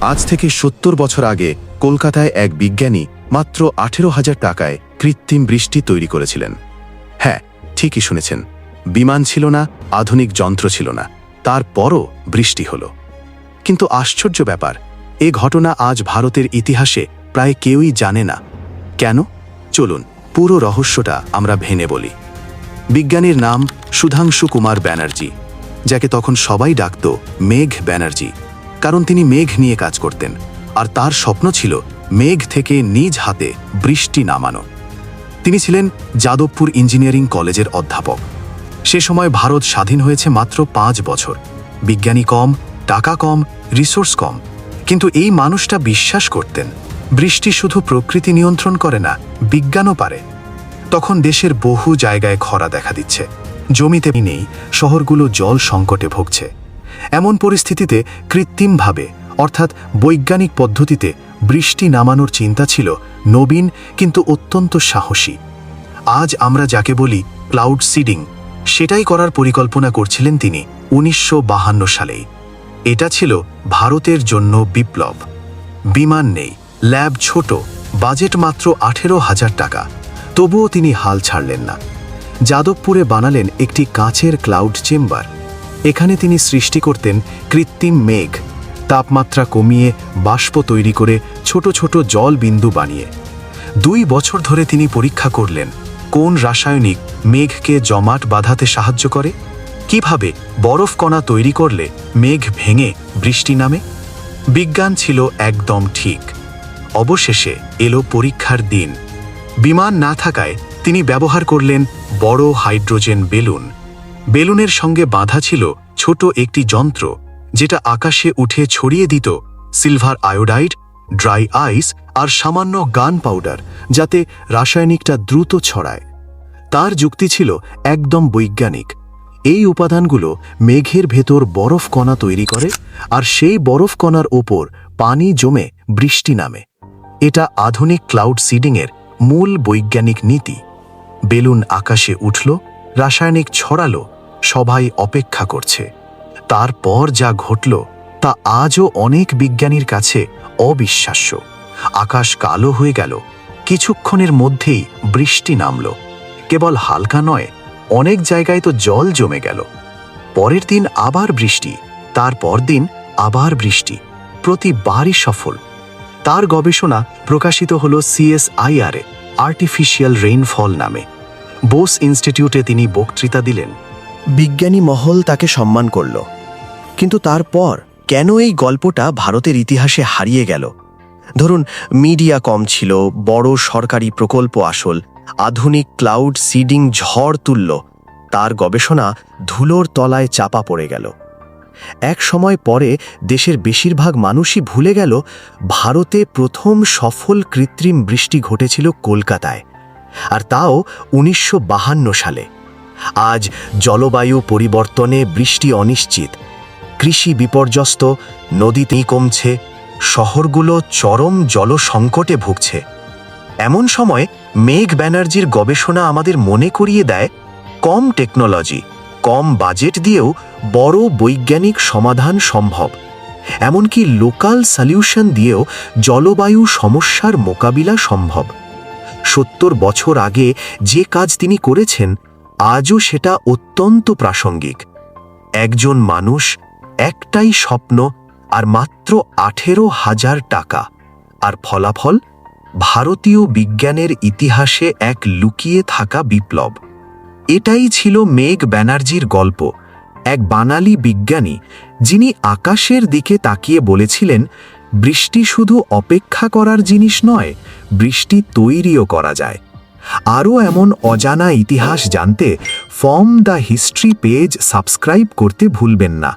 আজ থেকে সত্তর বছর আগে কলকাতায় এক বিজ্ঞানী মাত্র আঠেরো হাজার টাকায় কৃত্রিম বৃষ্টি তৈরি করেছিলেন। হ্যাঁ ঠিকই শুনেছেন। বিমান ছিল না, আধুনিক যন্ত্র ছিল না। তারপরও বৃষ্টি হল। কিন্তু আশ্চর্য ব্যাপার, এ ঘটনা আজ ভারতের ইতিহাসে প্রায় কেউই জানে না। কেন? চলুন, পুরো রহস্যটা আমরা ভেনে বলি। বিজ্ঞানীর নাম সুধাংশু কুমার ব্যানার্জি, যাকে তখন সবাই ডাকত মেঘ ব্যানার্জি। কারণ তিনি মেঘ নিয়ে কাজ করতেন, আর তার স্বপ্ন ছিল মেঘ থেকে নিজ হাতে বৃষ্টি নামানো। তিনি ছিলেন যাদবপুর ইঞ্জিনিয়ারিং কলেজের অধ্যাপক। সে সময় ভারত স্বাধীন হয়েছে মাত্র পাঁচ বছর। বিজ্ঞানী কম, টাকা কম, রিসোর্স কম। কিন্তু এই মানুষটা বিশ্বাস করতেন, বৃষ্টি শুধু প্রকৃতি নিয়ন্ত্রণ করে না, বিজ্ঞানও পারে। তখন দেশের বহু জায়গায় খরা দেখা দিচ্ছে। জমিতে নেই, শহরগুলো জল সংকটে ভুগছে। এমন পরিস্থিতিতে কৃত্রিমভাবে, অর্থাৎ বৈজ্ঞানিক পদ্ধতিতে, বৃষ্টি নামানোর চিন্তা ছিল নবীন কিন্তু অত্যন্ত সাহসী। আজ আমরা যাকে বলি ক্লাউড সিডিং, সেটাই করার পরিকল্পনা করছিলেন তিনি উনিশশো সালেই। এটা ছিল ভারতের জন্য বিপ্লব। বিমান নেই, ল্যাব ছোট, বাজেট মাত্র আঠেরো হাজার টাকা, তবুও তিনি হাল ছাড়লেন না। যাদবপুরে বানালেন একটি কাঁচের ক্লাউড চেম্বার। এখানে তিনি সৃষ্টি করতেন কৃত্রিম মেঘ, তাপমাত্রা কমিয়ে বাষ্প তৈরি করে ছোট ছোট জল বিন্দু বানিয়ে। দুই বছর ধরে তিনি পরীক্ষা করলেন, কোন রাসায়নিক মেঘকে জমাট বাঁধাতে সাহায্য করে? কীভাবে বরফ কণা তৈরি করলে মেঘ ভেঙে বৃষ্টি নামে? বিজ্ঞান ছিল একদম ঠিক। অবশেষে এলো পরীক্ষার দিন। বিমান না থাকায় তিনি ব্যবহার করলেন বড় হাইড্রোজেন বেলুন। বেলুনের সঙ্গে বাঁধা ছিল ছোট একটি যন্ত্র, যেটা আকাশে উঠে ছড়িয়ে দিত সিলভার আয়োডাইড, ড্রাই আইস আর সামান্য গান পাউডার, যাতে রাসায়নিকটা দ্রুত ছড়ায়। তার যুক্তি ছিল একদম বৈজ্ঞানিক। এই উপাদানগুলো মেঘের ভেতর বরফ কণা তৈরি করে আর সেই বরফ কণার ওপর পানি জমে বৃষ্টি নামে। এটা আধুনিক ক্লাউড সিডিংয়ের মূল বৈজ্ঞানিক নীতি। বেলুন আকাশে উঠল রাসায়নিক ছড়ালো সবাই অপেক্ষা করছে। তারপর যা ঘটল তা আজও অনেক বিজ্ঞানীর কাছে অবিশ্বাস্য। আকাশ কালো হয়ে গেল। কিছুক্ষণের মধ্যেই বৃষ্টি নামল। কেবল হালকা নয়, অনেক জায়গায় তো জল জমে গেল। পরের দিন আবার বৃষ্টি, তারপর দিন আবার বৃষ্টি। প্রতিবারই সফল। তার গবেষণা প্রকাশিত হল সিএসআইআরে আর্টিফিশিয়াল রেইনফল নামে। বোস ইনস্টিটিউটে তিনি বক্তৃতা দিলেন। বিজ্ঞানী মহল তাকে সম্মান করল। কিন্তু তারপর কেন এই গল্পটা ভারতের ইতিহাসে হারিয়ে গেল? ধরুন, মিডিয়া কম ছিল, বড় সরকারি প্রকল্প আসল, আধুনিক ক্লাউড সিডিং ঝড় তুলল, তার গবেষণা ধুলোর তলায় চাপা পড়ে গেল। এক সময় পরে দেশের বেশিরভাগ মানুষই ভুলে গেল, ভারতে প্রথম সফল কৃত্রিম বৃষ্টি ঘটেছিল কলকাতায়। আর তাও উনিশশো সালে। আজ জলবায়ু পরিবর্তনে বৃষ্টি অনিশ্চিত। কৃষি বিপর্যস্ত নদীতেই কমছে, শহরগুলো চরম জল সংকটে ভুগছে। এমন সময় মেঘ ব্যানার্জির গবেষণা আমাদের মনে করিয়ে দেয়, কম টেকনোলজি, কম বাজেট দিয়েও বড় বৈজ্ঞানিক সমাধান সম্ভব। এমনকি লোকাল সলিউশন দিয়েও জলবায়ু সমস্যার মোকাবিলা সম্ভব। সত্তর বছর আগে যে কাজ তিনি করেছেন, আজও সেটা অত্যন্ত প্রাসঙ্গিক। একজন মানুষ একটাই স্বপ্ন আর মাত্র আঠেরো হাজার টাকা। আর ফলাফল? ভারতীয় বিজ্ঞানের ইতিহাসে এক লুকিয়ে থাকা বিপ্লব। এটাই ছিল মেঘ ব্যানার্জির গল্প, এক বাঙালি বিজ্ঞানী, যিনি আকাশের দিকে তাকিয়ে বলেছিলেন বৃষ্টি শুধু অপেক্ষা করার জিনিস নয়, বৃষ্টি তৈরিও করা যায়। আরও এমন অজানা ইতিহাস জানতে from the history page subscribe করতে ভুলবেন না।